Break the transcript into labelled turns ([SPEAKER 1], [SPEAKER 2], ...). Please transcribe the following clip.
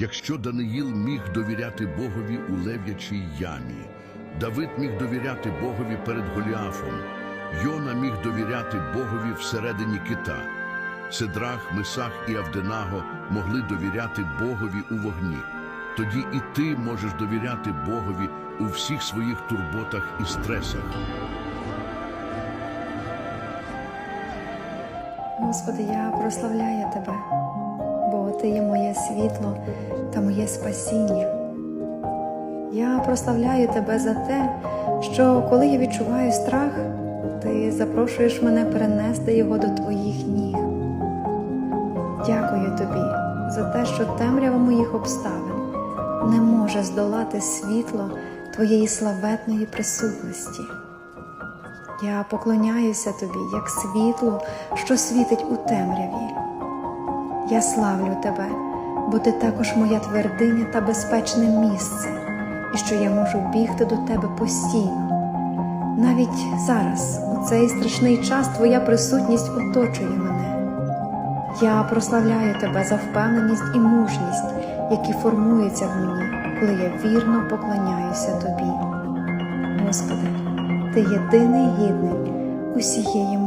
[SPEAKER 1] Якщо Даниїл міг довіряти Богові у лев'ячій ямі, Давид міг довіряти Богові перед Голіафом, Йона міг довіряти Богові всередині кита. Седрах, Месах і Авденаго могли довіряти Богові у вогні. Тоді і ти можеш довіряти Богові у всіх своїх турботах і стресах.
[SPEAKER 2] Господи, я прославляю Тебе, бо Ти є моє світло та моє спасіння. Я прославляю Тебе за те, що коли я відчуваю страх, Ти запрошуєш мене перенести його до Твоїх ніг. Дякую Тобі за те, що темрява моїх обставин не може здолати світло Твоєї славетної присутності. Я поклоняюся тобі, як світло, що світить у темряві. Я славлю тебе, бо ти також моя твердиня та безпечне місце, і що я можу бігти до тебе постійно. Навіть зараз, у цей страшний час, твоя присутність оточує мене. Я прославляю тебе за впевненість і мужність, які формуються в мені, коли я вірно поклоняюся тобі. Господи, ти єдиний гідний усієї